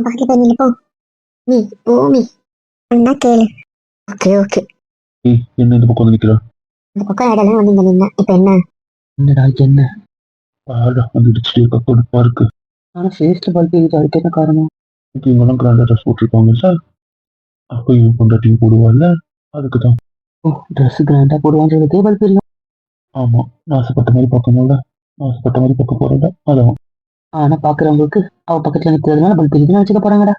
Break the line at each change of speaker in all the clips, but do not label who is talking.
அவன் பக்கத்துல போய் நில்லு போ நீ போ என்ன கேளு ஓகே ஓகே
ஏய் என்ன இந்த பக்கம் வந்து நிக்கிற
இந்த பக்கம் இடம்லாம் வந்து இங்க நின்ன இப்ப என்ன
என்னடா என்ன பாடா வந்து இடிச்சுட்டு இருக்க கொடுப்பா இருக்கு ஆனா ஃபேஸ்ல பல்ப் எரியுது அதுக்கு என்ன காரணம் இப்போ இவங்கெல்லாம் கிராண்டா ட்ரெஸ் போட்டிருப்பாங்கல்ல அப்போ இவன் கொண்டாட்டியும் போடுவாள்ல அதுக்கு தான் ஓ ட்ரெஸ் கிராண்டா போடுவான்றதுக்கே பல்ப் எரியும் ஆமா நான் ஆசைப்பட்ட மாதிரி பார்க்கணும்ல நான் ஆசைப்பட்ட மாதிரி பார்க்க போறேன்ல அதான் ஆனா பாக்குறவங்களுக்கு அவ பக்கத்துல நிக்கிறதுனால பல்ப் எரியுதுன்னு நினைச்சுக்க போறாங்கடா.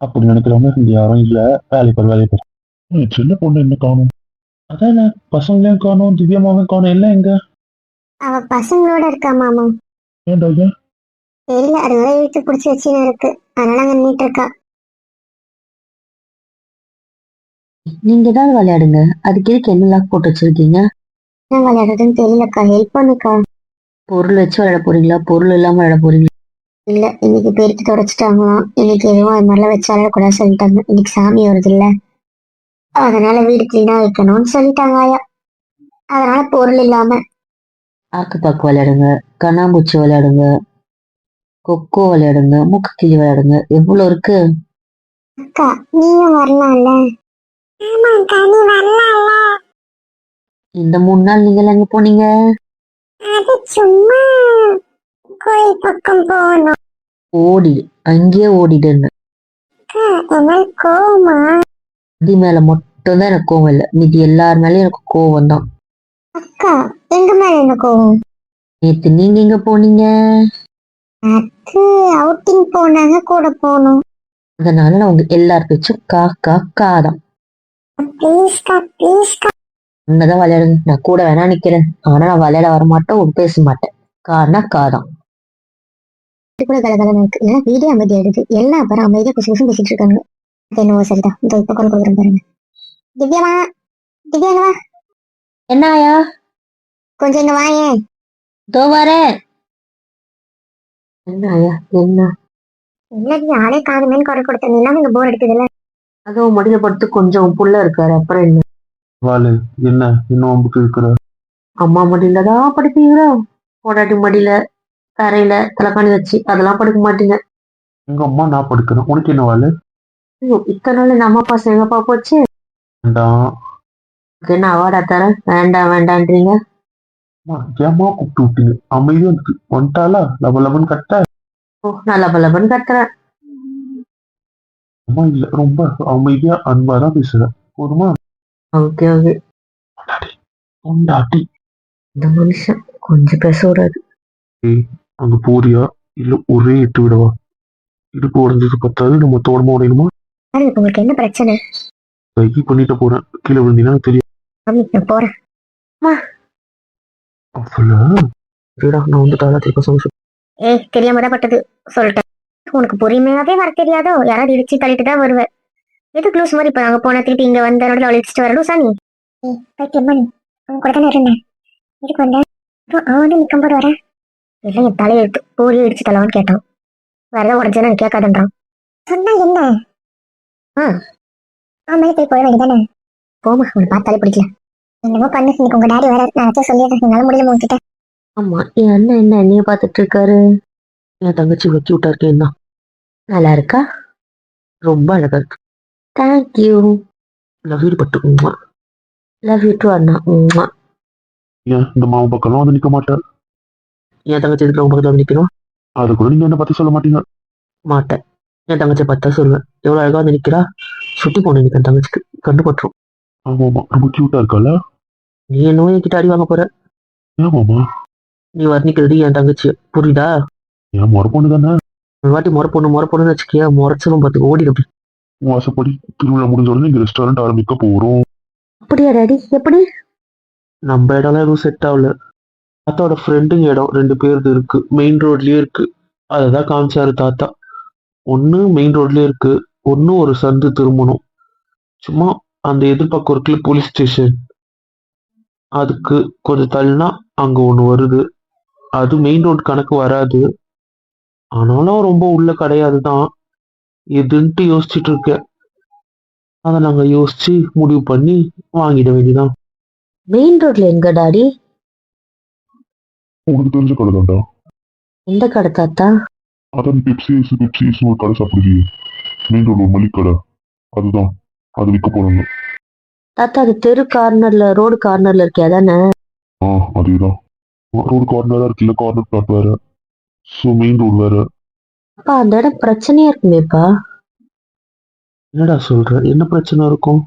அப்படி நினைக்கிறவங்க இங்க யாரும் இல்ல. வேலை பாரு வேலை பாரு சின்ன பொண்ணு என்ன காணும்? அதான் பசங்களையும் காணும் திவ்யமாவும் காணும் எல்லாம் எங்க?
அவ பசங்களோட இருக்கா மாமா?
ஏன்டா ஏன்
தெரியல அதனால இழுத்து பிடிச்சி வச்சுன்னு இருக்கு. அதனால அங்க நின்னுட்டு இருக்கா.
நீங்க தான் விளையாடுங்க. அதுக்கு எதுக்கு என்ன லாக் போட்டு வச்சிருக்கீங்க?
என்ன விளையாடுறதுன்னு தெரியலக்கா. ஹெல்ப் பண்ணுக்கா.
பொருள் வச்சு விளையாட போறீங்களா? பொருள் இல்லாம விளையாட போறீங்களா?
இல்ல இன்னைக்கு பெருக்கி தொடச்சிட்டாங்களாம் இன்னைக்கு எதுவும் அது மாதிரிலாம் வச்சு விளையாடக்கூடாது சொல்லிட்டாங்க. இன்னைக்கு சாமி வருது இல்ல. அதனால வீடு கிளீனா வைக்கணும்னு சொல்லிட்டாங்க ஆயா. அதனால பொருள் இல்லாம.
ஆக்கு பாக்கு விளையாடுங்க. கண்ணாம்பூச்சி விளையாடுங்க. கொக்கோ விளையாடுங்க. மூக்கு கிளி விளையாடுங்க. எவ்வளவு இருக்கு?
அக்கா நீயும் வரலாம்ல.
இந்த மூணு நாள் நீங்க எங்க போனீங்க?
அது சும்மா கோயில் பக்கம் போகணும்.
ஓடி அங்கேயே ஓடிடுன்னு
அக்கா என்ன கோவமா?
அது மேல மட்டும் தான் எனக்கு கோவம் இல்லை. மீதி எல்லார் மேலயும் எனக்கு கோவம் தான்
அக்கா எங்க மேல என்ன கோவம்?
நேத்து நீங்க எங்க போனீங்க?
அது அவுட்டிங் போனாங்க கூட போகணும்
அதனால நான் உங்க எல்லார் பேச்சும் கா கா காதான்
ப்ளீஸ்க்கா ப்ளீஸ்க்கா
உன்னதான் விளையாடுங்க நான் கூட வேணா நிக்கிறேன். ஆனா நான் விளையாட வர மாட்டேன் ஒரு பேச மாட்டேன். காரணா காதான்
கூட கலகலன்னு இருக்கு. ஏன்னா வீடே அமைதியா எடுது எல்லா பேரும் அமைதியா குசு குசு பேசிட்டு இருக்காங்க. என்னவோ சரிதான். இந்த இப்ப கொண்டு கொடுக்குறேன் பாருங்க. திவ்யாமா கொஞ்சம் இங்க வாயேன்.
இதோ வரேன் என்ன
என்னது ஆளே காணுமேன்னு குறை கொடுத்தேன். இல்லாம இங்க போர் அடிக்குதுல்ல.
அதுவும் மடியில படுத்து கொஞ்சம் புள்ள இருக்காரு. அப்புறம் என்ன?
வாலு என்ன இன்னும் அம்புக்கு இருக்கிற?
அம்மா மடியில தான் படுப்பீங்களோ? பொடாட்டி மடியில தரையில தலைக்காணி வச்சு அதெல்லாம் படுக்க மாட்டீங்க.
எங்க அம்மா நான் படுக்கிறேன். உனக்கு என்ன வாலு?
ஐயோ, இத்தனை நாள் இந்த அம்மா பாசம் எங்கப்பா போச்சு.
வேண்டாம்
உனக்கு என்ன அவார்டா தரேன்? வேண்டாம் வேண்டான்றீங்க.
அம்மா, ஏம்மா கூப்பிட்டு விட்டீங்க? அமைதியா இருக்கு. வந்துட்டாளா? லப லபன் கட்ட
ஓ நல்லா பலபன் கத்துறேன்
அம்மா இல்ல ரொம்ப அமைதியா அன்பா தான் பேசுறேன் போதுமா?
ஓகே ஓகே
பொண்டாட்டி
இந்த மனுஷன் கொஞ்சம் பேச விடாது.
அங்க போறியா? இல்ல ஒரே எட்டு விடவா? இடுப்பு உடஞ்சது பத்தாது நம்ம தோடமா உடையணுமா?
ஆனா இப்ப உங்களுக்கு என்ன பிரச்சனை?
கைக்கு பண்ணிட்டு போறேன். கீழே விழுந்தீங்கன்னா தெரியும்.
மம்மி நான் போறேன்.
அவ்வளோ? சரிடா நான் வந்து தாளா திருப்ப சொல்ல
ஏய் தெரியாம தான் பட்டது. சொல்லிட்டேன். உனக்கு பொறுமையாவே வர தெரியாதோ? யாராவது இடிச்சு தள்ளிட்டு தான் வருவேன் எதுக்கு லூஸ் மாதிரி இப்ப அங்க போனா திருப்பி இங்க வந்த நடுவில் அவளை இடிச்சிட்டு வரணும் சாமி ஏய் பைத்தியம் மணி அவன் கூட தானே இருந்தேன். இதுக்கு வந்தேன் அவன் வந்து நிற்கும் போது வரேன் இல்லை என் தலையெழுத்து போரியும் இடிச்சு தள்ளவான்னு கேட்டான். வேற ஏதாவது உடஞ்சா நான் கேட்காதன்றான். சொன்னா என்ன? ஆ. ஆமாம் போய் போக வேண்டியதானே? போமா அவனை பார்த்தாலே பிடிக்கல. என்னமோ பண்ணு. இன்னைக்கு உங்க டாடி வர நான் சொல்லிடுறேன். என்னால முடியல உங்ககிட்ட
ஆமா என் அண்ணன் என்ன என்னைய பார்த்துட்டு இருக்காரு?
என் தங்கச்சி வச்சு விட்டா இருக்கேன் தான்
நல்லா இருக்கா?
ரொம்ப அழகா இருக்கு.
தேங்க்யூ
லவ் யூ பட்டு உம்மா.
லவ் யூ டு அண்ணா. உம்மா.
ஏன் இந்த மாவு பக்கம்லாம் வந்து நிக்க மாட்டார் என் தங்கச்சி எதுக்கு அவங்க பக்கத்துல வந்து நிக்கணும்? அது கூட நீங்க என்ன பத்தி சொல்ல மாட்டீங்க? மாட்டேன். என் தங்கச்சி பார்த்தா சொல்லுவேன் எவ்வளவு அழகா வந்து நிக்கிறா? சுட்டி போன நிக்க தங்கச்சிக்கு. கண்டு பட்டுரும். ஆமா ஆமா. ரொம்ப கியூட்டா இருக்கல நீ என்னவோ என்கிட்ட அடி வாங்க போற. ஏமாமா நீ வர்ணிக்கிறது என் தங்கச்சி புரியுதா? என் முறை பொண்ணு தானே? ஒரு வாட்டி முறை பொண்ணு முறை பொண்ணுன்னு வச்சுக்கியா முறைச்சலும் பார்த்து ஓடிடும். உன் ஆசைப்படி திருவிழா முடிஞ்ச உடனே இங்க ரெஸ்டாரண்ட் ஆரம்பிக்க போறோம்.
அப்படியா டாடி எப்படி?
நம்ம இடம்லாம் எதுவும் செட் ஆகல. தாத்தாவோட ஃப்ரெண்டுங்க இடம் ரெண்டு பேருக்கு இருக்கு. மெயின் ரோட்லயே இருக்கு. அதை தான் காமிச்சாரு தாத்தா. ஒன்று மெயின் ரோட்லயே இருக்கு. ஒன்று ஒரு சந்து திரும்பணும். சும்மா அந்த எதிர்பக்கம் இருக்குல்ல போலீஸ் ஸ்டேஷன் அதுக்கு கொஞ்சம் தள்ளினா அங்க ஒன்று வருது. அது மெயின் ரோட் கணக்கு வராது. ஆனாலும் ரொம்ப உள்ள கிடையாது தான் எதுன்ட்டு யோசிச்சுட்டு இருக்கேன் அதை நாங்கள் யோசிச்சு முடிவு பண்ணி வாங்கிட வேண்டியதான்
மெயின் ரோட்ல எங்க டாடி
உங்களுக்கு தெரிஞ்ச கடை தான்டா.
எந்த கடை தாத்தா?
அதான் பெப்சி ஐஸ் பெப்சி ஐஸ்னு ஒரு கடை சாப்பிடுது மெயின் ரோடு ஒரு மளிகை கடை. அதுதான். அது விற்க போறாங்க.
தாத்தா அது தெரு கார்னர்ல ரோடு கார்னர்ல இருக்கே அதானே?
ஆ அதேதான். ரோடு கார்னரா இருக்குல்ல கார்னர் பிளாட் வேற. ஸோ மெயின் ரோடு வேற.
அப்பா அந்த இடம் பிரச்சனையா இருக்குமேப்பா.
என்னடா சொல்ற? என்ன பிரச்சனை இருக்கும்?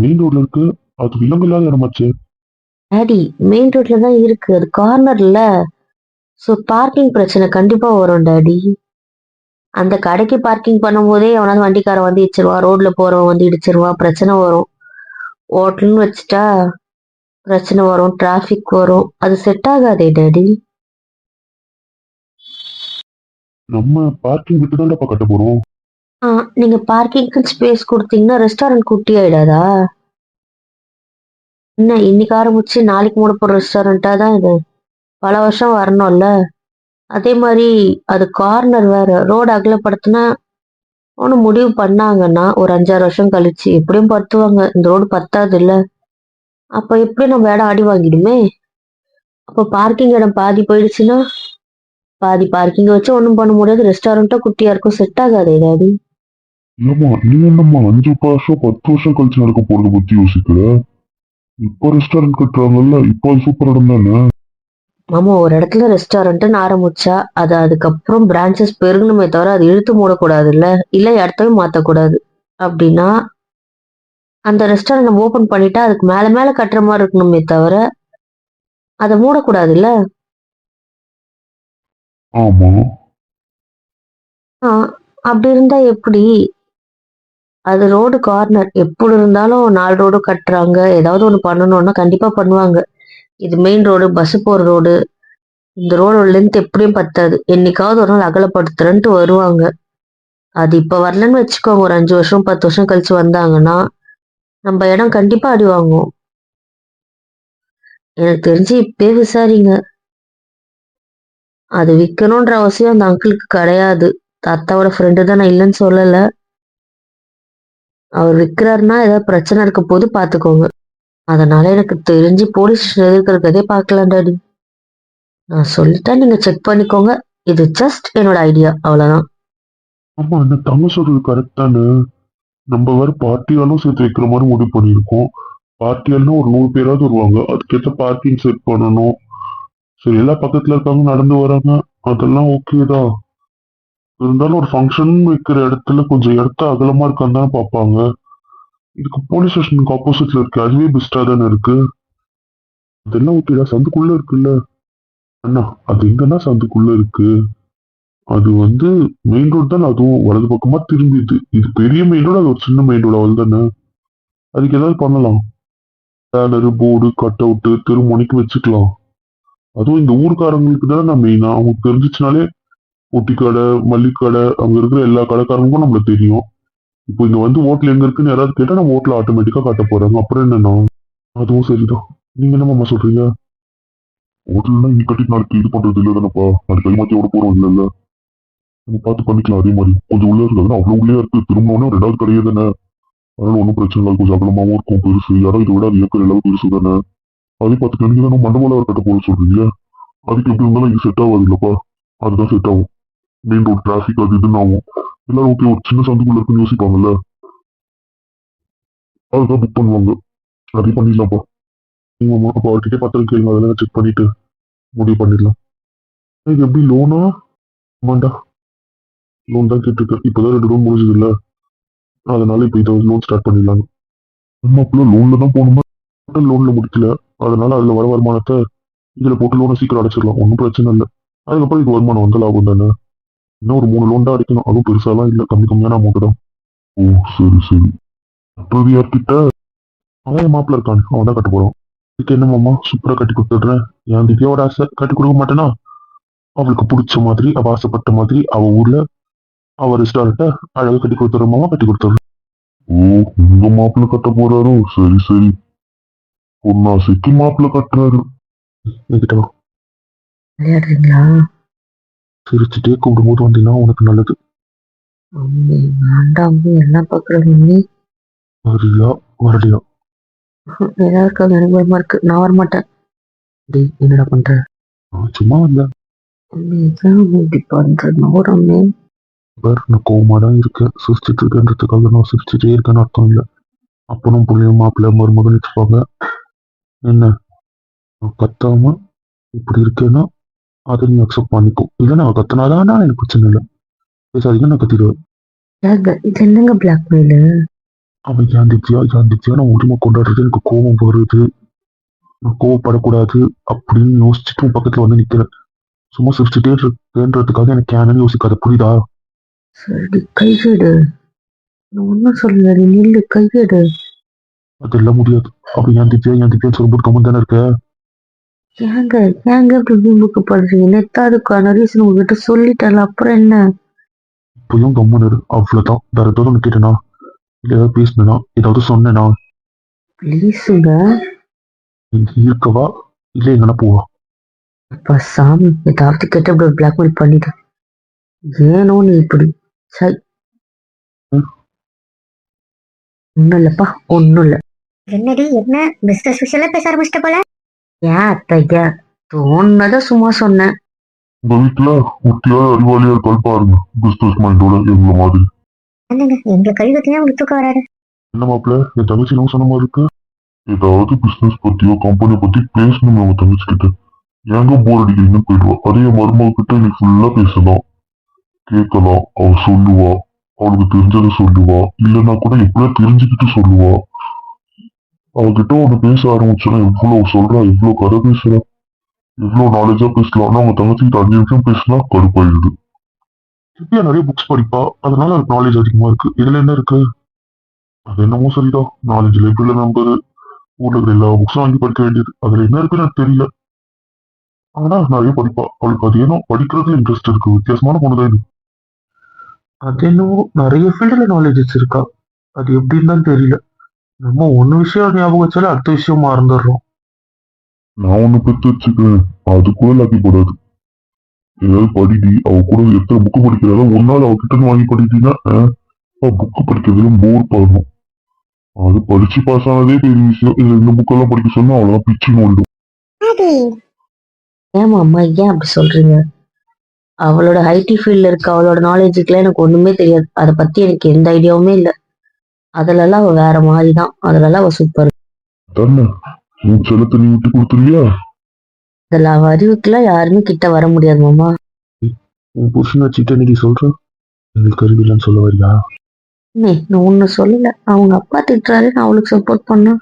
மெயின் ரோட்ல இருக்கு. அது விலங்கு இல்லாத இடமாச்சு
டாடி மெயின் ரோட்ல தான் இருக்கு. அது கார்னர்ல ஸோ பார்க்கிங் பிரச்சனை கண்டிப்பா வரும் டாடி அந்த கடைக்கு பார்க்கிங் பண்ணும்போதே எவனாவது வண்டிக்காரன் வந்து இடிச்சிருவான் ரோட்ல போறவன் வந்து இடிச்சிருவான் பிரச்சனை வரும். ஹோட்டல்னு வச்சுட்டா பிரச்சனை வரும் டிராஃபிக் வரும். அது செட் ஆகாதே டாடி
நம்ம பார்க்கிங் விட்டு தான்டாப்பா கட்ட போறோம்.
ஆ நீங்க பார்க்கிங்க்கு ஸ்பேஸ் கொடுத்தீங்கன்னா ரெஸ்டாரண்ட் குட்டி ஆயிடாதா? என்ன இன்னைக்கு ஆரம்பிச்சு நாளைக்கு மூட போற ரெஸ்டாரண்டா தான் இது? பல வருஷம் வரணும்ல? அதே மாதிரி அது கார்னர் வேற ரோடு அகலப்படுத்தினா ஒன்று முடிவு பண்ணாங்கன்னா ஒரு அஞ்சாறு வருஷம் கழிச்சு எப்படியும் பத்துவாங்க இந்த ரோடு பத்தாது இல்லை. அப்போ எப்படி நம்ம இடம் அடி வாங்கிடுமே? அப்போ பார்க்கிங் இடம் பாதி போயிடுச்சுன்னா? பாதி பார்க்கிங் வச்சு ஒன்றும் பண்ண முடியாது. ரெஸ்டாரண்ட்டும் குட்டியா இருக்கும் செட் ஆகாது ஏதாவது
இல்லம்மா நீ என்னம்மா அஞ்சு வருஷம் பத்து வருஷம் கழிச்சு நடக்க போறத பத்தி யோசிக்கிற? இப்போ ரெஸ்டாரண்ட் கட்டுறாங்கல்ல இப்போ சூப்பர் இடம் தானே?
மாமா ஒரு இடத்துல ரெஸ்டாரண்ட்னு ஆரம்பிச்சா அது அதுக்கப்புறம் பிரான்ச்சஸ் பெருகணுமே தவிர அது இழுத்து மூடக்கூடாதுல்ல? இல்ல இடத்தையும் மாத்தக்கூடாது. அப்படின்னா அந்த ரெஸ்டாரண்ட் நம்ம ஓபன் பண்ணிட்டா அதுக்கு மேல மேல கட்டுற மாதிரி இருக்கணுமே தவிர அதை மூடக்கூடாதுல்ல?
ஆமா.
ஆ, அப்படி இருந்தா எப்படி? அது ரோடு கார்னர் எப்படி இருந்தாலும் நாலு ரோடு கட்டுறாங்க. ஏதாவது ஒண்ணு பண்ணணும்னா கண்டிப்பா பண்ணுவாங்க. இது மெயின் ரோடு பஸ் போற ரோடு இந்த ரோடோட லென்த் எப்படியும் பத்தாது. என்னைக்காவது ஒரு நாள் அகலப்படுத்துறேன்ட்டு வருவாங்க. அது இப்ப வரலன்னு வச்சுக்கோங்க. ஒரு அஞ்சு வருஷம் பத்து வருஷம் கழிச்சு வந்தாங்கன்னா நம்ம இடம் கண்டிப்பா அடி வாங்குவோம். எனக்கு தெரிஞ்சு இப்பயே விசாரிங்க. அது விற்கணுன்ற அவசியம் அந்த அங்கிளுக்கு கிடையாது. தாத்தாவோட ஃப்ரெண்டு தான் நான் இல்லைன்னு சொல்லலை. அவர் விற்கிறாருன்னா ஏதாவது பிரச்சனை இருக்க போது பார்த்துக்கோங்க அதனால எனக்கு தெரிஞ்சு போலீஸ் ஸ்டேஷன் எதிர்க்கிறதே பார்க்கலாம் டாடி நான் சொல்லிட்டேன் நீங்க செக் பண்ணிக்கோங்க. இது ஜஸ்ட் என்னோட ஐடியா அவ்வளவுதான்.
ஆமா அந்த தமிழ் சொல்றது கரெக்ட் தானே. நம்ம வேற பார்ட்டியாலும் சேர்த்து வைக்கிற மாதிரி முடிவு பண்ணியிருக்கோம். பார்ட்டியால்னா ஒரு நூறு பேராவது வருவாங்க. அதுக்கேற்ற பார்க்கிங் செட் பண்ணணும். சரி எல்லா பக்கத்துல இருக்காங்க நடந்து வராங்க அதெல்லாம் ஓகே தான். இருந்தாலும் ஒரு ஃபங்க்ஷன் வைக்கிற இடத்துல கொஞ்சம் இடத்த அகலமா இருக்கான்னு தானே பார்ப்பாங்க. இதுக்கு போலீஸ் ஸ்டேஷனுக்கு ஆப்போசிட்ல இருக்கு. அதுவே பெஸ்டா தானே இருக்கு. அதெல்லாம் ஓகேடா சந்துக்குள்ள இருக்குல்ல. அண்ணா அது எங்கன்னா சந்துக்குள்ள இருக்கு? அது வந்து மெயின் ரோடு தானே? அதுவும் வலது பக்கமா திரும்பிது இது. பெரிய மெயின் ரோடு அது ஒரு சின்ன மெயின் ரோடு அவள் தானே? அதுக்கு ஏதாவது பண்ணலாம். பேனரு போர்டு கட் அவுட்டு தெருமுனைக்கு வச்சுக்கலாம். அதுவும் இந்த ஊருக்காரங்களுக்கு தான் நான் மெயினா அவங்களுக்கு தெரிஞ்சிச்சுனாலே பொட்டி கடை மல்லிக்கடை அங்க இருக்கிற எல்லா கடைக்காரங்களுக்கும் நம்மளுக்கு தெரியும். இப்போ இங்க வந்து ஹோட்டல் எங்க இருக்குன்னு யாராவது கேட்டா நம்ம ஹோட்டல் ஆட்டோமேட்டிக்கா காட்ட போறாங்க. அப்புறம் என்னன்னா அதுவும் சரிதான். நீங்க என்ன சொல்றீங்க? ஹோட்டல்னா இன்னைக்கு கட்டி நாளைக்கு இது பண்றது இல்லை தானப்பா. நாளைக்கு கைமாத்தியோட போறோம் இல்ல இல்ல. நம்ம பார்த்து பண்ணிக்கலாம். அதே மாதிரி கொஞ்சம் உள்ள இருக்காதுன்னா அவ்வளவு உள்ளே இருக்கு. திரும்பினோடனே ரெண்டாவது கடையே தானே. அதனால ஒன்றும் பிரச்சனை இல்லை. கொஞ்சம் அகலமாகவும் இருக்கும். பெருசு. யாரும் இதை விட அது ஏக்கர் எல்லாரும் பெருசு தானே. அதே பார்த்து நீங்க தானே மண்டபம் கட்ட போட சொல்றீங்க அதுக்கு எப்படி இருந்தாலும் இது செட் ஆகாது இல்லப்பா அதுதான் செட் ஆகும். மெயின் ரோட் டிராஃபிக் அது இதுன்னு ஆகும். எல்லாரும் ஓகே ஒரு சின்ன சந்துக்குள்ள இருக்குன்னு யோசிப்பாங்கல்ல? அதுதான் புக் பண்ணுவாங்க. அதே பண்ணிடலாம்ப்பா. நீங்க அப்போ அவர்கிட்ட பத்திரம் கேளுங்க. அதெல்லாம் செக் பண்ணிட்டு முடிவு பண்ணிடலாம். இது எப்படி லோனா ஆமாண்டா. லோன் தான் கேட்டுருக்கேன் இப்போதான் ரெண்டு லோன் முடிஞ்சது இல்லை அதனால இப்போ இதை லோன் ஸ்டார்ட் பண்ணிடலாங்க. நம்ம அப்பெல்லாம் லோன்ல தான் போகணுமா? லோன்ல முடிக்கல. அதனால அதுல வர வருமானத்தை இதுல போட்டு லோனை சீக்கிரம் அடைச்சிடலாம். ஒன்றும் பிரச்சனை இல்லை. அதுக்கப்புறம் இது வருமானம் வந்து லாபம் தானே? இன்னும் ஒரு மூணு லோன் தான் அடிக்கணும். அதுவும் பெருசாலாம் இல்லை. கம்மி கம்மியான அமௌண்ட் தான். ஓ சரி சரி. கட்டுறது யார்கிட்ட? அவன் என் மாப்பிள்ள இருக்கான். அவன் தான் கட்ட போறான். இதுக்கு என்ன மாமா? சூப்பரா கட்டி கொடுத்துடுறேன். என் திவ்யாவோட ஆசை கட்டி கொடுக்க மாட்டேன்னா அவளுக்கு பிடிச்ச மாதிரி அவ ஆசைப்பட்ட மாதிரி அவ ஊர்ல அவ ரெஸ்டாரண்ட்டை அழகாக கட்டி கொடுத்துற மாமா. கட்டி கொடுத்துறேன் ஓ உங்க மாப்பிள்ள கட்ட போறாரோ? சரி சரி. பொன்னாசைக்கு மாப்பிள்ள கட்டுறாரு.
என்கிட்ட வா.
விளையாடுறீங்களா?
சிரிச்சுட்டே கூப்பிடும்போது வந்தீங்கன்னா உனக்கு நல்லது.
அம்மி, வேண்டாம் அம்மி, என்ன பாக்குறீங்க நீ
வரியா வரலையா?
எனக்கு பயமா இருக்கு. நான் வரமாட்டேன்.
டேய் என்னடா பண்ற? நான் சும்மா வந்தேன்.
நீதான் இப்படி பண்ற? நோரமே
பார் நான் கோவமா தான் இருக்கேன். சிரிச்சிட்டு இருக்கேன்றதுக்காக நான் சிரிச்சிட்டே இருக்கேன்னு அர்த்தம் இல்லை. அப்பனும் புள்ளையும் மாப்பிள்ளை மருமகன் வச்சுப்பாங்க. என்ன? நான் கத்தாம இப்படி இருக்கேன்னா அதை நீ அக்செப்ட் பண்ணிக்கோ. இல்லை நான் கத்தினாதான் எனக்கு பிரச்சனை இல்லை. பேசாதீங்க நான் கத்திடுவேன்.
ஏங்க இது என்னங்க பிளாக்மெயிலு
அவன் ஏந்திச்சியா ஏந்திச்சியா நான் உரிமை கொண்டாடுறது எனக்கு கோபம் வருது. நான் கோவப்படக்கூடாது அப்படின்னு யோசிச்சுட்டு உன் பக்கத்துல வந்து நிக்கிறேன். சும்மா சிரிச்சுட்டே இருக்கேன்றதுக்காக எனக்கு ஏன்னு யோசிக்காத புரியுதா?
சரி கையெடு. நான் ஒன்றும் சொல்லல நீ நில்லு கையெடு.
அதெல்லாம் முடியாது. அப்படி ஏந்திச்சியா ஏந்திச்சியா சொல்லும்போது கம்மன் தானே இருக்க?
ஏங்க ஏங்க இப்படி வீம்புக்கு படுறீங்க? நேத்தா அதுக்கான ரீசன் உங்ககிட்ட சொல்லிட்டேன்ல அப்புறம் என்ன?
இப்பயும் கம்மன் இரு. அவ்வளவுதான். வேற ஏதாவது ஒன்று கேட்டேனா? இல்லை ஏதாவது பேசினேனா? ஏதாவது சொன்னேனா?
ப்ளீஸுங்க
இருக்கவா? இல்லை எங்கன்னா போவா?
அப்பா சாமி ஏதாவது கேட்ட இப்படி பிளாக்மெயில் பண்ணிட்டு ஏனோ நீ இப்படி. சை. ஒன்றும் இல்லைப்பா ஒன்றும் இல்லை.
என்னடி என்ன? பிசினஸ் விஷயம் பேச ஆரம்பிச்சிட்ட போல?
ஏன் அத்தையா தோணுனதை சும்மா சொன்னேன்
உங்க வீட்டுல குட்டியா அறிவாளியா இருக்கால் பாருங்க பிசினஸ் மைண்டோட எங்களை மாதிரி.
என்னங்க எங்களை கழுவத்தினா உங்களுக்கு தூக்கம் வராது?
என்ன மாப்பிள்ள என் தங்கச்சி என்ன சொன்ன மாதிரி இருக்கு?
ஏதாவது பிசினஸ் பத்தியோ கம்பெனி பத்தி பேசணும் அவங்க தங்கச்சி கிட்ட ஏங்க போர் அடிக்கிறீங்கன்னு போயிடுவா. அதே மருமக கிட்ட நீ ஃபுல்லா பேசலாம். கேட்கலாம். அவ சொல்லுவா. அவளுக்கு தெரிஞ்சதை சொல்லுவா. இல்லைன்னா கூட எப்படியா தெரிஞ்சுக்கிட்டு சொல்லுவா. அவகிட்ட ஒண்ணு பேச ஆரம்பிச்சோன்னா எவ்வளவு சொல்றா எவ்வளவு கதை பேசுறா எவ்வளவு நாலேஜா பேசலாம் அவங்க தங்கச்சி கிட்ட அஞ்சு நிமிஷம் பேசினா கடுப்பாயிடுது.
திவ்யா நிறைய புக்ஸ் படிப்பா அதனால எனக்கு நாலேஜ் அதிகமா இருக்கு. இதுல என்ன இருக்கு? அது என்னமோ சரிதான். நாலஞ்சு லைப்ரரியில நம்பரு ஊர்ல இருக்கிற எல்லா புக்ஸும் வாங்கி படிக்க வேண்டியது. அதுல என்ன இருக்குன்னு எனக்கு தெரியல. ஆனா நிறைய படிப்பா. அவளுக்கு அது ஏனோ படிக்கிறதுல இன்ட்ரெஸ்ட் இருக்கு. வித்தியாசமான பொண்ணுதான் இது. அது என்னவோ நிறைய ஃபீல்டுல நாலேஜஸ் இருக்கா அது எப்படின்னு தான் தெரியல. நம்ம ஒண்ணு விஷயம் ஞாபகம் வச்சாலே அடுத்த விஷயம் மறந்துடுறோம்.
நான் ஒண்ணு பெற்று வச்சுக்கிறேன். அது கூட லாக்கி போடாது. ஏதாவது படிடி அவ கூட எத்தனை புக்கு படிக்கிறாளோ ஒரு நாள் அவ கிட்ட இருந்து வாங்கி படிட்டீங்கன்னா புக்கு படிக்கிறதுல போர் பண்ணணும் அது படிச்சு பாஸ் ஆனதே பெரிய விஷயம். இதுல இந்த புக்கெல்லாம் படிக்க சொன்னா அவ்வளவுதான் பிச்சு நோண்டும்
ஏமா அம்மா ஏன் அப்படி சொல்றீங்க? அவளோட ஐடி ஃபீல்ட்ல இருக்க அவளோட நாலேஜுக்குலாம் எனக்கு ஒண்ணுமே தெரியாது. அதை பத்தி எனக்கு எந்த ஐடியாவுமே இல்லை. அதுலலாம் அவ வேற மாதிரி தான் அதுலலாம் அவ சூப்பர்
உன் செல்லத்தை நீ விட்டு கொடுத்துருவியா?
அதுல அவ அறிவுக்குலாம் யாருமே கிட்ட வர முடியாது மாமா.
உன் புருஷன் வச்சுட்டு இன்னைக்கு சொல்றேன் எங்களுக்கு அறிவில்லைன்னு சொல்ல வரியா?
நீ நான் ஒண்ணு சொல்லல. அவங்க அப்பா திட்டுறாரு நான் அவளுக்கு சப்போர்ட் பண்ணா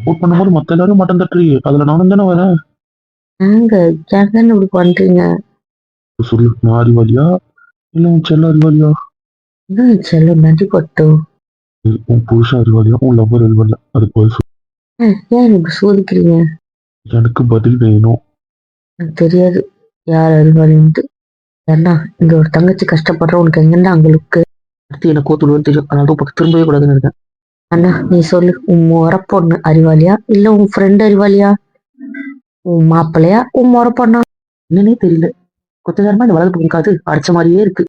சப்போர்ட் பண்ணும்போது மத்த எல்லாரும் மட்டம் தட்டுறியே அதுல நானும் தானே வரேன்.
ஏங்க ஏங்கன்னு இப்படி பண்றீங்க?
சொல்லு நான் அறிவாளியா? இல்ல உன் செல்ல அறிவாளியா?
என்ன செல்லம் நடி பட்டு.
ஏய், உன் புருஷன் அறிவாளியா உன் லவ்வர் அறிவாளியா அதுக்கு பதில்.
ஏன் இப்படி சோதிக்கிறீங்க?
எனக்கு பதில் வேணும்.
எனக்கு தெரியாது. யார் அறிவாளின்ட்டு ஏன்னா இங்க ஒரு தங்கச்சி கஷ்டப்படுற உனக்கு எங்கன்னா அங்க லுக்கு
அடுத்து எனக்கு கோத்துடுவேன்னு தெரியும். அதனால தான் பக்கம் திரும்பவே கூடாதுன்னு இருக்கேன்.
அண்ணா நீ சொல்லு. உன் முறை பொண்ணு அறிவாளியா இல்ல உன் ஃப்ரெண்ட் அறிவாளியா உன் மாப்பிள்ளையா? உன் முறை பொண்ணா
என்னன்னே தெரியல. நேரமா இந்த வளர்ப்பு இருக்காது. அடிச்ச மாதிரியே இருக்கு.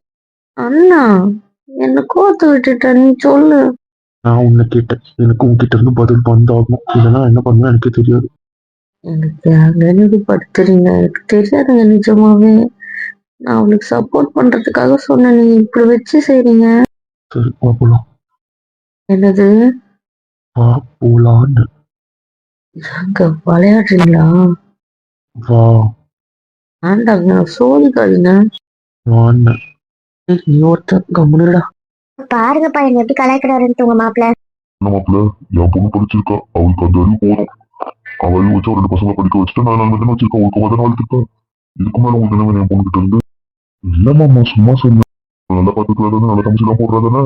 அண்ணா என்ன கோத்து விட்டுட்ட நீ சொல்லு.
நான் உன்னை கேட்டேன். எனக்கு உன்கிட்ட இருந்து பதில் வந்தாகணும். இல்லைன்னா என்ன பண்ணுவேன் எனக்கே தெரியாது.
எனக்கு அங்கன்னு படுத்துறீங்க. எனக்கு தெரியாதுங்க நிஜமாவே. நான் அவளுக்கு சப்போர்ட் பண்றதுக்காக சொன்னேன். நீங்க இப்படி வச்சு செய்றீங்க.
சரி வா போலாம்.
என்னது?
வா போலான்னு.
விளையாடுறீங்களா?
வா.
வேண்டாங்க சோதிக்காதீங்க.
வான்னு. நீ ஒருத்தன் கம்முனுடா
பாருங்கப்பா என்ன எப்படி கலாய்க்கிறாருன்ட்டு உங்க மாப்பிள்ள
மாப்பிள்ள என் பொண்ணு படிச்சிருக்கா. அவளுக்கு அந்த அறிவு போதும். அவள் அறிவு வச்சு ஒரு ரெண்டு பசங்களை படிக்க வச்சுட்டு நான் தானே வச்சிருக்கேன். உங்களுக்கு மதம் வளர்த்துருக்கேன் இதுக்கு மேல உங்களுக்கு என்ன? என் பொண்ணு கிட்ட இருந்து இல்லம்மா சும்மா சொன்னேன் நல்லா பார்த்துக்கிறாதானே நல்லா தமிழ்ச்சிலாம் போடுறாதானே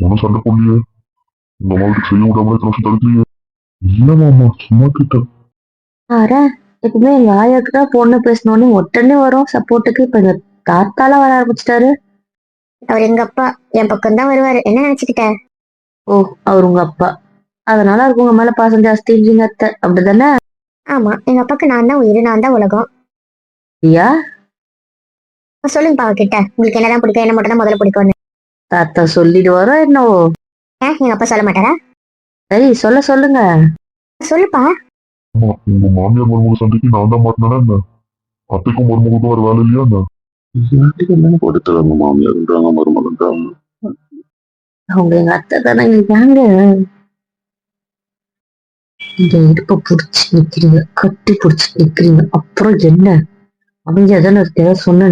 ஒன்றும் சண்டை போடலையே. உங்க அம்மா வீட்டுக்கு செய்ய விடாமலே வருஷம் தடுக்கலையே. இல்லம்மா சும்மா கிட்டேன்.
ஆரா எப்பவுமே எங்க ஆயாக்கு தான் பொண்ணு பேசினோடனே உடனே வரும். சப்போர்ட்டுக்கு இப்ப எங்க தாத்தால வர ஆரம்பிச்சிட்டாரு.
அவர் எங்க அப்பா என் பக்கம் தான் வருவாரு. என்ன நினைச்சுக்கிட்ட?
ஓ அவர் உங்க அப்பா. அதனால அவருக்கு உங்க மேல பாசம் ஜாஸ்தி இல்லைங்க அத்தை. அப்படிதானே?
ஆமா எங்க அப்பாக்கு நான் தான் உயிர் நான் தான் உலகம்.
ஐயா?
சொல்லுங்க பாவ கிட்ட உங்களுக்கு என்னதான் பிடிக்கும் என்ன மட்டும் தான் முதல்ல பிடிக்கும்னு.
தாத்தா சொல்லிட்டு வரோம் என்னவோ?
ஏன் எங்க அப்பா சொல்ல மாட்டாரா?
சரி சொல்ல சொல்லுங்க.
சொல்லுப்பா.
மாமியார் மருமக சண்டைக்கு நான் தான் மாட்டினேன்னா என்ன? அத்தைக்கும் மருமகளுக்கும் வேற வேலை இல்லையா என்ன?
இல்லாட்டி என்ன படுத்துறாங்க மாமியார்ன்றாங்க மருமகன்றாங்க
அவங்க எங்க அத்தை தானே ஏங்க இந்த இடுப்பை புடிச்சு நிக்கிறீங்க கட்டி புடிச்சு நிக்கிறீங்க. அப்புறம் என்ன? அவங்க தானே இருக்கு? ஏதாவது சொன்னா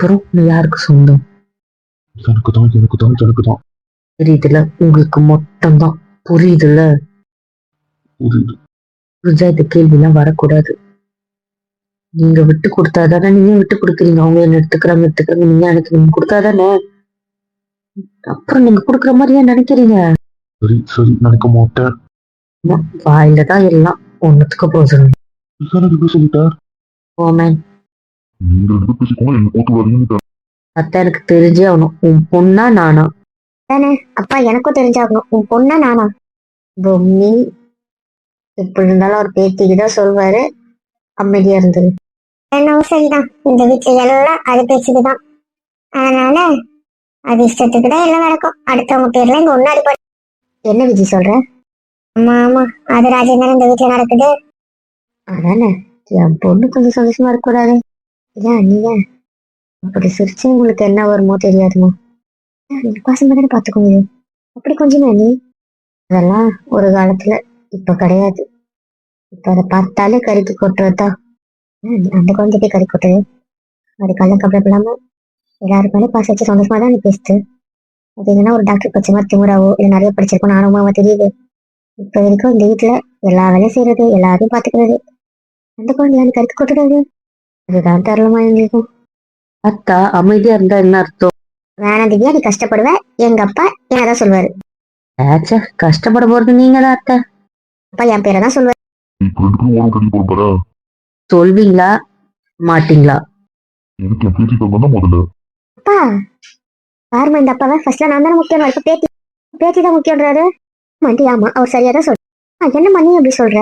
அப்புறம் யாருக்கு சொந்தம்?
எனக்கு தான் எனக்கு தான் எனக்கு தான்
தெரியுதுல உங்களுக்கு மொத்தம்தான் புரியுதுல்ல
புரியுது.
புரிஞ்சா இந்த கேள்வி எல்லாம் வரக்கூடாது. நீங்க விட்டு கொடுத்தாதானே நீங்க விட்டு கொடுக்குறீங்க? அவங்க என்ன எடுத்துக்கிறாங்க எடுத்துக்கிறாங்க. நீங்க எனக்கு நீங்க கொடுத்தாதானே? அப்புறம் நீங்க கொடுக்குற மாதிரியா நினைக்கிறீங்க?
சரி சரி நினைக்க மாட்டேன்.
வாயில தான் எல்லாம் ஒன்னுத்துக்கு
இப்படி சொல்லிட்டார்?
ஓமேன் அத்தை எனக்கு தெரிஞ்சே ஆகணும். உன் பொண்ணா நானா?
தானே அப்பா எனக்கும் தெரிஞ்சாகணும் உன் பொண்ணா நானா?
பொம்மி. இருந்தாலும் அவர் பேத்திக்கு தான் சொல்வாரு. அமைதியா இருந்தது
என்னவோ சரிதான். இந்த வீட்டுல எல்லாம் அது பேச்சுக்குதான். அதனால அது இஷ்டத்துக்கு தான் எல்லாம் நடக்கும். அடுத்தவங்க பேர்ல இங்க ஒண்ணு அடிப்படை
என்ன விஜய் சொல்ற?
ஆமா ஆமா. அது ராஜேந்திரன் இந்த வீட்டுல நடக்குது.
அதானே? என் பொண்ணு கொஞ்சம் சந்தோஷமா இருக்கக்கூடாது ஏன் நீங்க அப்படி சிரிச்சு உங்களுக்கு என்ன வருமோ தெரியாதுமா. பாசம் தானே பாத்துக்கோங்க. அப்படி கொஞ்சமா நீ? அதெல்லாம் ஒரு காலத்துல இப்ப கிடையாது. இப்ப அதை பார்த்தாலே கறிக்கு ஏன் நீ அந்த குழந்தைக்கு கறி கொட்டுது அது கப்பல இல்லாம எல்லாருக்குமே பாச வச்சு சந்தோஷமா தான் பேசுது. அது என்னன்னா ஒரு டாக்டர் படிச்ச மாதிரி திமுறாவோ இல்ல நிறைய படிச்சிருக்கோம் ஆர்வமாவோ தெரியுது. இப்ப வரைக்கும் இந்த வீட்டுல எல்லா வேலையும் செய்யறது எல்லாரையும் பாத்துக்கிறது. அந்த குழந்தை எனக்கு கருத்து கொட்டுறது. அதுதான் தரலமா எங்களுக்கும் அத்தா அமைதியா இருந்தா என்ன அர்த்தம்?
வேணாம் திவ்யா நீ கஷ்டப்படுவ. எங்க அப்பா என்னதான் சொல்லுவாரு.
கஷ்டப்பட போறது நீங்க தான் அத்தை.
அப்பா என் பேரை தான் சொல்லுவாரு.
இப்ப ரெண்டு பேரும் ஓரம் கட்டி போட போறா
சொல்வீங்களா? மாட்டீங்களா?
எனக்கு என் பேச்சு தங்க தான் முதல்ல.
அப்பா பாருமா இந்த அப்பாவை ஃபர்ஸ்ட்ல நான் தானே முக்கியம் இப்ப பேத்தி பேத்தி தான் முக்கியன்றாரு மண்டி ஆமா அவர் சரியா தான் சொல்ற என்ன மணி அப்படி சொல்ற?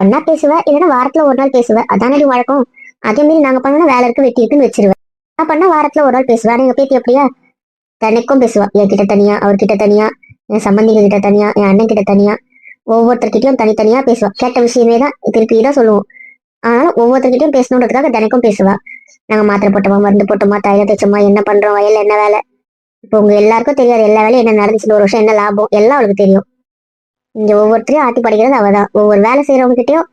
என்ன பேசுவ? இல்லைன்னா வாரத்துல ஒரு நாள் பேசுவ. அதானடி வழக்கம். அதே மாதிரி நாங்க பண்ணா வேலை இருக்கு வெட்டி இருக்குன்னு வச்சிருவேன் நான் பண்ணா வாரத்துல ஒரு நாள் பேசுவேன் எங்க பேத்தி அப்படியா? தினைக்கும் பேசுவா. என்கிட்ட தனியா அவர்கிட்ட தனியா என் சம்பந்திங்க கிட்ட தனியா என் அண்ணன் கிட்ட தனியா. ஒவ்வொருத்தர்கிட்டயும் தனித்தனியா பேசுவா. கேட்ட விஷயமே தான் திருப்பி தான் சொல்லுவோம். ஆனாலும் ஒவ்வொருத்தர்கிட்டயும் பேசணுன்றதுக்காக தினைக்கும் பேசுவா. நாங்க மாத்திரை போட்டோமா மருந்து போட்டோமா தைலம் தைச்சோமா என்ன பண்றோம் வயல்ல என்ன வேலை? இப்போ உங்க எல்லாருக்கும் தெரியாது எல்லா வேலையும் என்ன நடந்துச்சுன்னு ஒரு வருஷம் என்ன லாபம்? எல்லாம் அவளுக்கு தெரியும். இங்க ஒவ்வொருத்தரையும் ஆட்டி படிக்கிறது அவதான். ஒவ்வொரு வேலை செய்யறவங்க கிட்டயும்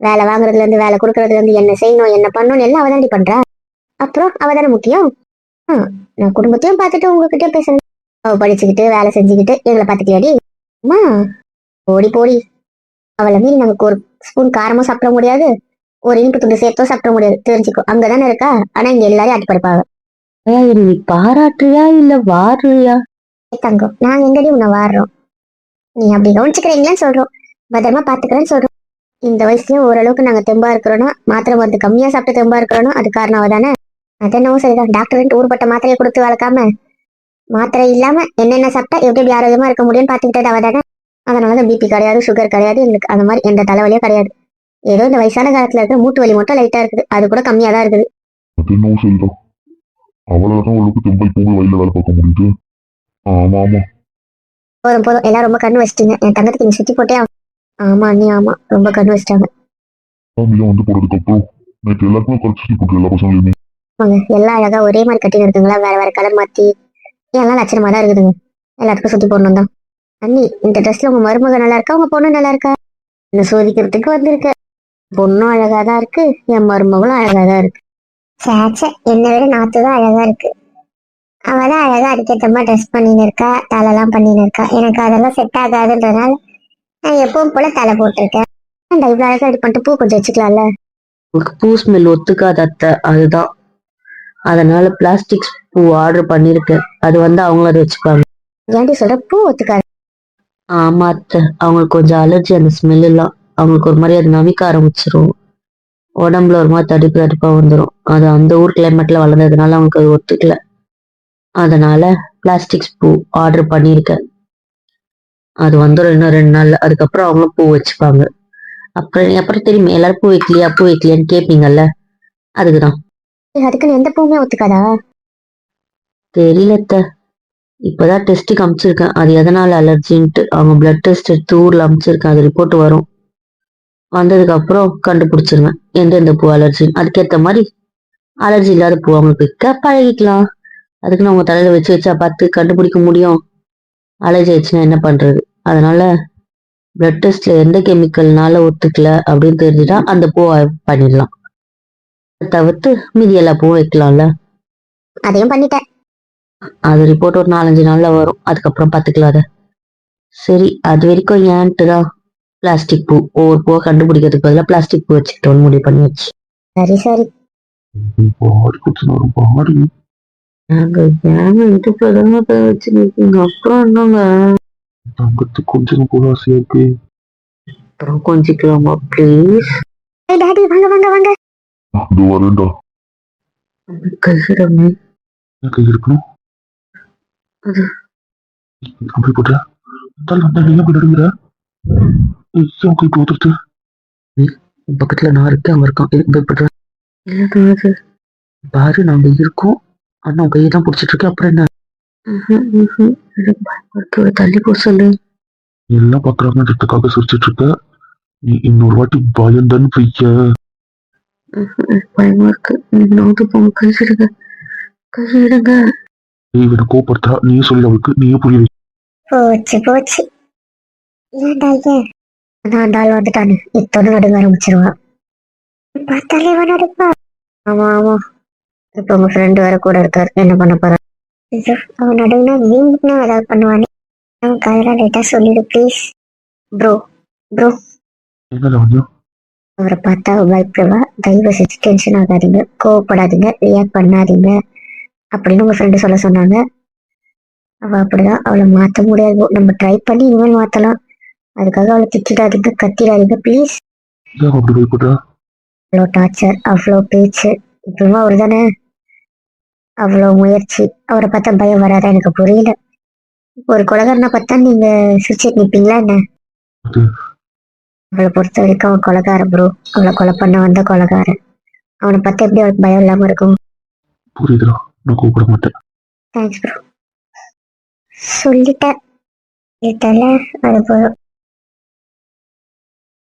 வேலை வாங்குறதுல இருந்து வேலை கொடுக்கறதுல இருந்து என்ன செய்யணும் என்ன பண்ணணும் எல்லாம் அவதாண்டி பண்றா. அப்புறம் அவதானே முக்கியம். நான் குடும்பத்தையும் பார்த்துட்டு உங்ககிட்டயும் பேசுறேன். அவ படிச்சுக்கிட்டு வேலை செஞ்சுக்கிட்டு எங்களை பார்த்துட்டியாடி? அம்மா ஓடி போடி. அவளை மீறி நமக்கு ஒரு ஸ்பூன் காரமும் சாப்பிட முடியாது. ஒரு இனிப்பு துண்டு சேர்த்தோ சாப்பிட முடியாது. தெரிஞ்சுக்கோ. அங்கதானே இருக்கா? ஆனா இங்க எல்லாரையும் ஆட்டி படைப்பாங்க
ஏய், நீ பாராட்டுறியா இல்ல வாடுறியா
தங்கம் நாங்க எங்கடி உன்னை வாடுறோம் நீ அப்படி கவனிச்சுக்கிறீங்களான்னு சொல்றோம். பத்திரமா பாத்துக்கிறேன்னு சொல்றோம். இந்த வயசுலயும் ஓரளவுக்கு நாங்க தெம்பா இருக்கிறோம்னா மாத்திரை மருந்து கம்மியா சாப்பிட்டு தெம்பா இருக்கிறோம்னா அது காரணம் அவதானே? அது என்னவோ சரிதான். டாக்டர் ஊர்பட்ட மாத்திரையை கொடுத்து வளர்க்காம மாத்திரை இல்லாம என்னென்ன சாப்பிட்டா எப்படி எப்படி ஆரோக்கியமா இருக்க முடியும்னு பாத்துக்கிட்டது அதனாலதான் பிபி கிடையாது சுகர் கிடையாது எங்களுக்கு அந்த மாதிரி எந்த தலைவலியும் கிடையாது. ஏதோ இந்த வயசான காலத்துல இருக்கிற மூட்டு வலி மட்டும் லைட்டா இருக்குது. அது கூட கம்மியா தான் இருக்குது.
அவளுக்கு தெம்பை போக வயல்ல வேலை பார்க்க முடியுது. ஆமா ஆமா.
போதும் போதும். எல்லாம் ரொம்ப கண்ணு வச்சிட்டீங்க. என் தங்கத்துக்கு நீ சுத்தி போட்டே. ஆமா அண்ணி ஆமா. ரொம்ப கண்ணு வச்சிட்டாங்க.
ஃபேமிலியா வந்து போனதுக்கு அப்புறம் நேற்று எல்லாருக்குமே குறைச்சி போட்டு எல்லா பசங்களையுமே.
எல்லாம் அழகா ஒரே மாதிரி கட்டி இருக்குங்களா? வேற வேற கலர் மாத்தி. எல்லாம் லட்சணமா தான் இருக்குதுங்க. எல்லாத்துக்கும் சுத்தி போடணும் தான் அண்ணி இந்த ட்ரெஸ்ல உங்க மருமக நல்லா இருக்கா உங்க பொண்ணு நல்லா இருக்கா என்ன சோதிக்கிறதுக்கு வந்திருக்க. பொண்ணும் அழகா தான் இருக்கு என் மருமகளும் அழகா தான் இருக்கு. சேச்ச என்னை விட நாத்து தான் அழகா இருக்கு. அவ தான் அழகா அதுக்கேற்ற மாதிரி ட்ரெஸ் பண்ணின்னு இருக்கா தலைலாம் பண்ணின்னு இருக்கா. எனக்கு அதெல்லாம் செட் ஆகாதுன்றதுனால நான் எப்பவும் போல தலை போட்டிருக்கேன். இவ்வளவு அழகா இது பண்ணிட்டு பூ கொஞ்சம் வச்சுக்கலாம்ல?
உங்களுக்கு பூ ஸ்மெல் ஒத்துக்காத அத்தை அதுதான். அதனால பிளாஸ்டிக் பூ ஆர்டர் பண்ணிருக்கேன். அது வந்து அவங்க அதை வச்சுப்பாங்க.
ஏன்டி சொல்ற? பூ ஒத்துக்காது.
ஆமா அத்தை. அவங்களுக்கு கொஞ்சம் அலர்ஜி அந்த ஸ்மெல் எல்லாம். அவங்களுக்கு ஒரு மாதிரி அது நமிக்க ஆரம்பிச்சிரும். உடம்புல ஒரு மாதிரி தடிப்பு தடிப்பா வந்துடும் அது அந்த ஊர் கிளைமேட்ல வளர்ந்ததுனால அவங்களுக்கு அது ஒத்துக்கல. அதனால பிளாஸ்டிக் பூ ஆர்டர் பண்ணியிருக்கேன். அது வந்துடும் இன்னும் ரெண்டு நாள்ல. அதுக்கப்புறம் அவங்களும் பூ வச்சுப்பாங்க. அப்புறம் அப்புறம் தெரியுமே எல்லாரும் பூ வைக்கலையா பூ வைக்கலையான்னு கேட்பீங்கல்ல அதுக்குதான்.
அதுக்குன்னு எந்த பூவுமே ஒத்துக்காதா?
தெரியல அத்தை. இப்போதான் டெஸ்ட்டுக்கு அமிச்சிருக்கேன். அது எதனால் அலர்ஜின்ட்டு அவங்க பிளட் டெஸ்ட் எடுத்து ஊரில் அமிச்சிருக்கேன். அது ரிப்போர்ட் வரும். வந்ததுக்கப்புறம் கண்டுபிடிச்சிருவேன். எந்தெந்த பூ அலர்ஜின்னு அதுக்கேற்ற மாதிரி அலர்ஜி இல்லாத பூ அவங்களுக்கு விற்க பழகிக்கலாம். அதுக்குன்னு அவங்க தலையில் வச்சு வச்சா பார்த்து கண்டுபிடிக்க முடியும். அலர்ஜி ஆயிடுச்சுன்னா என்ன பண்ணுறது அதனால பிளட் டெஸ்ட்ல எந்த கெமிக்கல்னால ஒத்துக்கல அப்படின்னு தெரிஞ்சுட்டா அந்த பூவை பண்ணிடலாம். அதை தவிர்த்து மீதி எல்லா பூவும் வைக்கலாம்ல.
அதையும் பண்ணிட்டேன்.
அது ரிப்போர்ட் ஒரு நாலஞ்சு நாள்ல வரும். அதுக்கப்புறம் பார்த்துக்கலாம் அதை. சரி அது வரைக்கும் ஏன்ட்டு தான் பிளாஸ்டிக் பூ. ஒவ்வொரு பூவை கண்டுபிடிக்கிறதுக்கு பதிலாக பிளாஸ்டிக் பூ வச்சுக்கிட்டோன்னு முடிவு பண்ணி வச்சு
சரி சரி.
நாங்க போய் வச்சு நிற்குங்க அப்புறம் என்னங்க?
கொஞ்சம் கூட ஆசையா இருக்கு.
அப்புறம் கொஞ்சிக்கலாமா ப்ளீஸ்
ஏய் டாடி வாங்க வாங்க வாங்க.
இது வரேன்டா
கையிடமே
கை இருக்கணும்
அது-
அப்படி போட்ட? தலை அந்த நீங்க போய் நடுங்கிற ஐயோ கை பக்கத்துல நான் இருக்கேன் அவன் இருக்கான். பயப்படுற
அது?
பாரு நாங்க இருக்கோம். அண்ணா உன் கையை தான் பிடிச்சிட்டு இருக்கேன். அப்புறம் என்ன.
எனக்கு பயமா தள்ளி போ சொல்லு.
எல்லாம் பாக்குறாங்கன்றதுக்காக சிரிச்சிட்டு இருக்க. நீ இன்னொரு வாட்டி பயந்தன்னு பைய
பயமா இருக்கு. நீங்க நோந்து போங்க. கையிடுங்க கையிடுங்க
நீ இவனை கோபப்படுத்துறா நீயே சொல்லி அவளுக்கு நீயே புரிய.
போச்சு போச்சு. ஏன்டா ஏன் அதான் அந்த ஆள் வந்துட்டானு. இத்தோடு நடுங்க ஆரம்பிச்சிருவான் பார்த்தாலே அவன் நடுப்பா. ஆமா ஆமா. இப்ப உங்க ஃப்ரெண்டு வேற கூட இருக்காரு. என்ன பண்ண போற? ஐயோ, அவன் நடுவுனா வீண்னா ஏதாவது பண்ணுவானே. அவன் கதையெல்லாம் லைட்டா சொல்லிடு ப்ளீஸ் ப்ரோ ப்ரோ அவரை பார்த்தா பயப்படுவா. தயவு செஞ்சு டென்ஷன் ஆகாதீங்க. கோவப்படாதீங்க. ரியாக்ட் பண்ணாதீங்க. அப்படின்னு உங்க ஃப்ரெண்டு சொல்ல சொன்னாங்க. அவ அப்படிதான். அவளை மாத்த முடியாது. நம்ம ட்ரை பண்ணி இனிமேல் மாத்தலாம். அதுக்காக அவளை திட்டிடாதீங்க கத்திடாதீங்க ப்ளீஸ் அவ்வளோ டார்ச்சர் அவ்வளோ பேச்சு. இப்பவுமே அவர் தானே அவ்வளோ முயற்சி. அவரை பார்த்தா பயம் வராதா? எனக்கு புரியல. ஒரு கொலகாரனை பார்த்தா நீங்க சிரிச்சிட்டு நிப்பீங்களா என்ன? அவளை பொறுத்த வரைக்கும் அவன் கொலகாரன் ப்ரோ அவளை கொலை பண்ண வந்த கொலகாரன். அவனை பார்த்தா எப்படி அவளுக்கு பயம் இல்லாம இருக்கும்?
புரியுதுடா. நான் கூப்பிட மாட்டேன்.
தேங்க்ஸ் ப்ரோ சொல்லிட்டேன். அது போதும்.